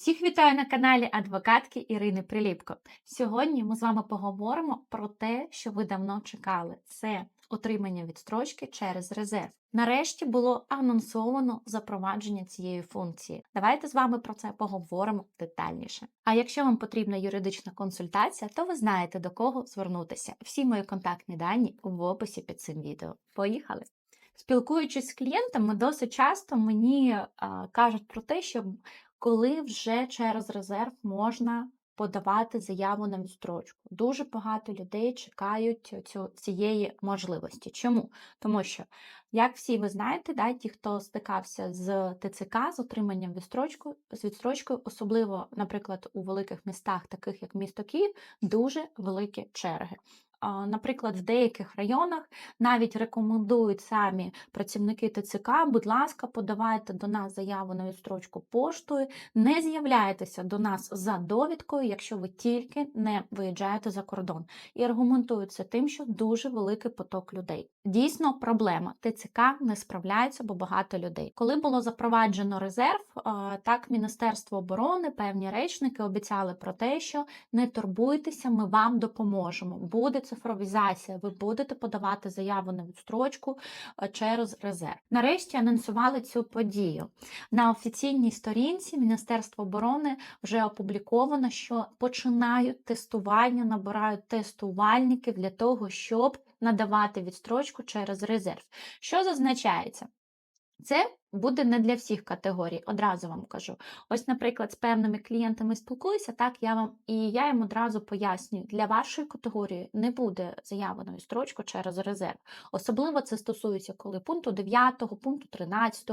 Всіх вітаю на каналі адвокатки Ірини Приліпко. Сьогодні ми з вами поговоримо про те, що ви давно чекали. Це отримання відстрочки через резерв. Нарешті було анонсовано запровадження цієї функції. Давайте з вами про це поговоримо детальніше. А якщо вам потрібна юридична консультація, то ви знаєте до кого звернутися. Всі мої контактні дані в описі під цим відео. Поїхали! Спілкуючись з клієнтами, досить часто мені а, кажуть про те, що коли вже через резерв можна подавати заяву на відстрочку. Дуже багато людей чекають цю, цієї можливості. Чому? Тому що, як всі ви знаєте, да, ті, хто стикався з ТЦК, з отриманням відстрочку, з відстрочкою, особливо, наприклад, у великих містах, таких як місто Київ, дуже великі черги. Наприклад, в деяких районах навіть рекомендують самі працівники ТЦК, будь ласка, подавайте до нас заяву на відстрочку поштою, не з'являйтеся до нас за довідкою, якщо ви тільки не виїжджаєте за кордон. І аргументують це тим, що дуже великий поток людей. Дійсно, проблема ТЦК не справляється, бо багато людей. Коли було запроваджено резерв, так Міністерство оборони, певні речники обіцяли про те, що не турбуйтеся, ми вам допоможемо. Буде цифровізація, ви будете подавати заяву на відстрочку е, через резерв. Нарешті анонсували цю подію. На офіційній сторінці Міністерства оборони вже опубліковано, що починають тестування, набирають тестувальників для того, щоб надавати відстрочку через резерв. Що зазначається? Це буде не для всіх категорій, одразу вам кажу. Ось, наприклад, з певними клієнтами спілкуюся, так я вам і я їм одразу пояснюю, для вашої категорії не буде заяви на через резерв. Особливо це стосується коли пункту 9, пункту 13,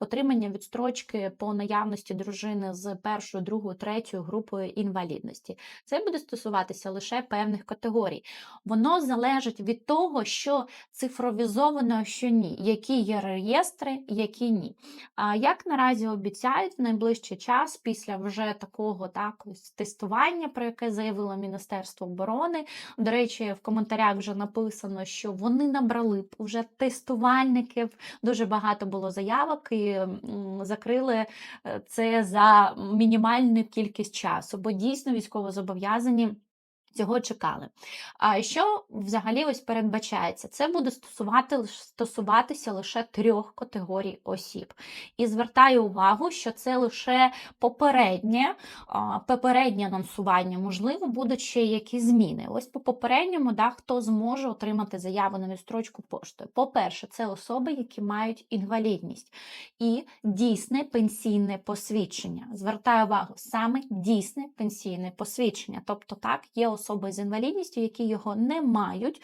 отримання відстрочки по наявності дружини з першою, другою, третьою групою інвалідності. Це буде стосуватися лише певних категорій. Воно залежить від того, що цифровізовано, що ні, які є реєстри, які ні. А як наразі обіцяють в найближчий час, після вже такого так, ось тестування, про яке заявило Міністерство оборони. До речі, в коментарях вже написано, що вони набрали вже тестувальників. Дуже багато було заявок і закрили е, це за мінімальну кількість часу, бо дійсно військовозобов'язані. Цього чекали. А що взагалі ось передбачається? Це буде стосувати, стосуватися лише трьох категорій осіб. І звертаю увагу, що це лише попереднє, попереднє анонсування, можливо, будуть ще якісь зміни. Ось по попередньому, да, хто зможе отримати заяву на відстрочку поштою. По-перше, це особи, які мають інвалідність і дійсне пенсійне посвідчення. Звертаю увагу, саме дійсне пенсійне посвідчення. Тобто, так, є особи з інвалідністю, які його не мають,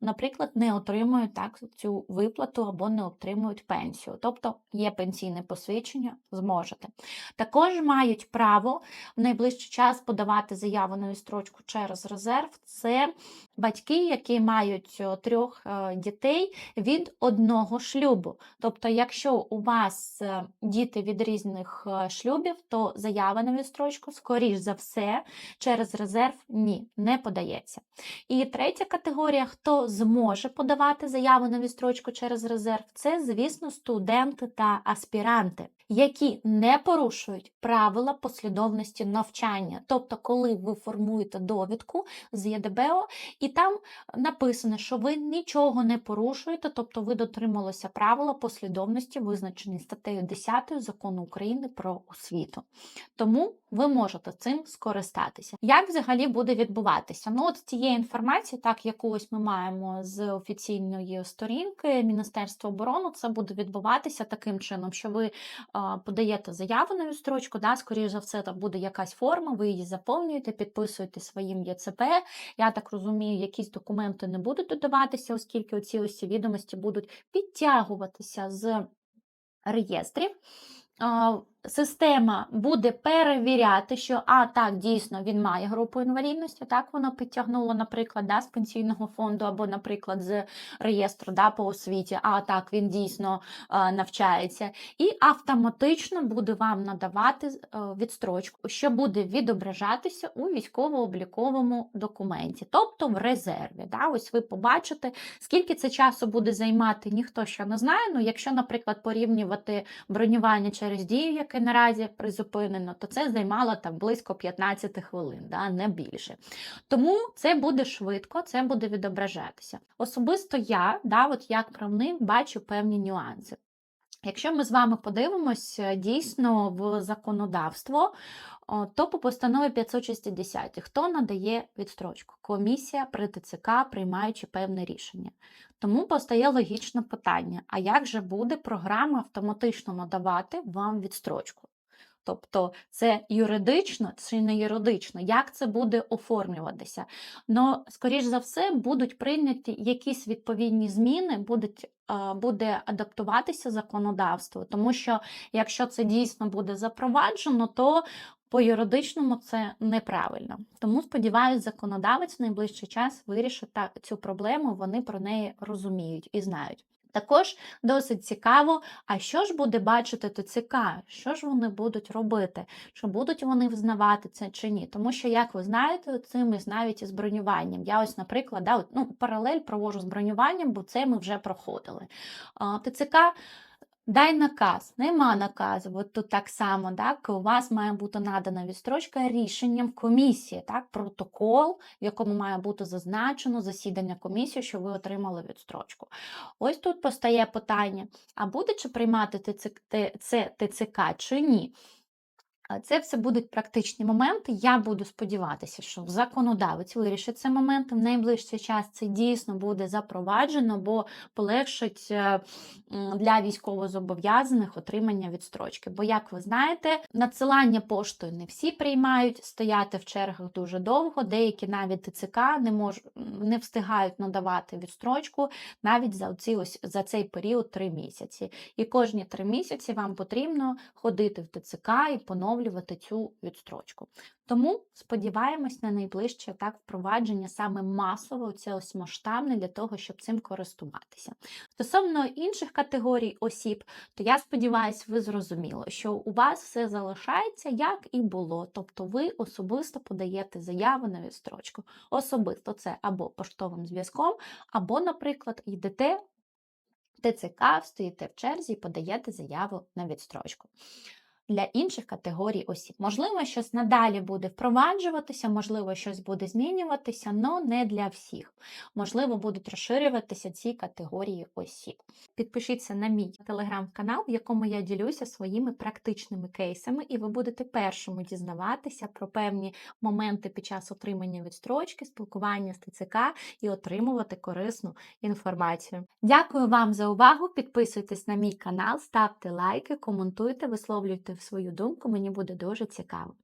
наприклад, не отримують так цю виплату або не отримують пенсію. Тобто є пенсійне посвідчення, зможете. Також мають право в найближчий час подавати заяву на строчку через резерв. Це батьки, які мають трьох е, дітей від одного шлюбу. Тобто, якщо у вас е, діти від різних е, шлюбів, то заява на відстрочку, скоріш за все, через резерв ні, не подається. І третя категорія, хто зможе подавати заяву на відстрочку через резерв, це, звісно, студенти та аспіранти. Які не порушують правила послідовності навчання, тобто, коли ви формуєте довідку з ЄДБО, і там написано, що ви нічого не порушуєте, тобто ви дотрималися правила послідовності, визначені статтею 10 закону України про освіту. Тому ви можете цим скористатися. Як взагалі буде відбуватися? Ну, от цієї інформації, так яку ось ми маємо з офіційної сторінки Міністерства оборони, це буде відбуватися таким чином, що ви подаєте заяву на відстрочку, да, скоріш за все, там буде якась форма, ви її заповнюєте, підписуєте своїм ЄЦП. Я так розумію, якісь документи не будуть додаватися, оскільки оці усі ці відомості будуть підтягуватися з реєстрів. Система буде перевіряти, що а так дійсно він має групу інвалідності. Так воно підтягнуло, наприклад, да, з пенсійного фонду або, наприклад, з реєстру да, по освіті. А так він дійсно е, навчається, і автоматично буде вам надавати е, відстрочку, що буде відображатися у військово-обліковому документі, тобто в резерві. Да, Ось ви побачите, скільки це часу буде займати, ніхто ще не знає. Ну, якщо, наприклад, порівнювати бронювання через дію, яке яке наразі призупинено, то це займало там близько 15 хвилин, да, не більше. Тому це буде швидко, це буде відображатися. Особисто я, да, от як правник, бачу певні нюанси. Якщо ми з вами подивимось е, дійсно в законодавство, то по постанові 560 хто надає відстрочку? Комісія при ТЦК, приймаючи певне рішення. Тому постає логічне питання: а як же буде програма автоматично надавати вам відстрочку? Тобто це юридично чи не юридично, як це буде оформлюватися? Ну, скоріш за все, будуть прийняті якісь відповідні зміни, будуть, буде адаптуватися законодавство, тому що якщо це дійсно буде запроваджено, то по юридичному це неправильно. Тому сподіваюся, законодавець в найближчий час вирішить цю проблему, вони про неї розуміють і знають. Також досить цікаво, а що ж буде бачити ТЦК, що ж вони будуть робити, чи будуть вони взнавати це чи ні. Тому що, як ви знаєте, цим із навіть із бронюванням. Я ось, наприклад, да, ну, паралель провожу з бронюванням, бо це ми вже проходили. ТЦК Дай наказ, нема наказу. От тут так само, так, у вас має бути надана відстрочка рішенням комісії, так, протокол, в якому має бути зазначено засідання комісії, що ви отримали відстрочку. Ось тут постає питання: а буде чи приймати ТЦК, чи ні? А Це все будуть практичні моменти. Я буду сподіватися, що законодавець вирішить цей момент. В найближчий час це дійсно буде запроваджено, бо полегшить е, для військовозобов'язаних отримання відстрочки. Бо, як ви знаєте, надсилання поштою не всі приймають, стояти в чергах дуже довго. Деякі навіть ТЦК не мож, не встигають надавати відстрочку навіть за, оці ось, за цей період три місяці. І кожні три місяці вам потрібно ходити в ТЦК і поновлювати цю відстрочку. Тому сподіваємось на найближче так впровадження саме масово, це ось масштабне для того, щоб цим користуватися. Стосовно інших категорій осіб, то я сподіваюся, ви зрозуміли, що у вас все залишається як і було. Тобто ви особисто подаєте заяву на відстрочку. Особисто це або поштовим зв'язком, або, наприклад, йдете ТЦК, стоїте в черзі і подаєте заяву на відстрочку. Для інших категорій осіб. Можливо, щось надалі буде впроваджуватися, можливо, щось буде змінюватися, але не для всіх. Можливо, будуть розширюватися ці категорії осіб. Підпишіться на мій телеграм-канал, в якому я ділюся своїми практичними кейсами, і ви будете першими дізнаватися про певні моменти під час отримання відстрочки, спілкування з ТЦК і отримувати корисну інформацію. Дякую вам за увагу! Підписуйтесь на мій канал, ставте лайки, коментуйте, висловлюйте свою думку, мені буде дуже цікаво.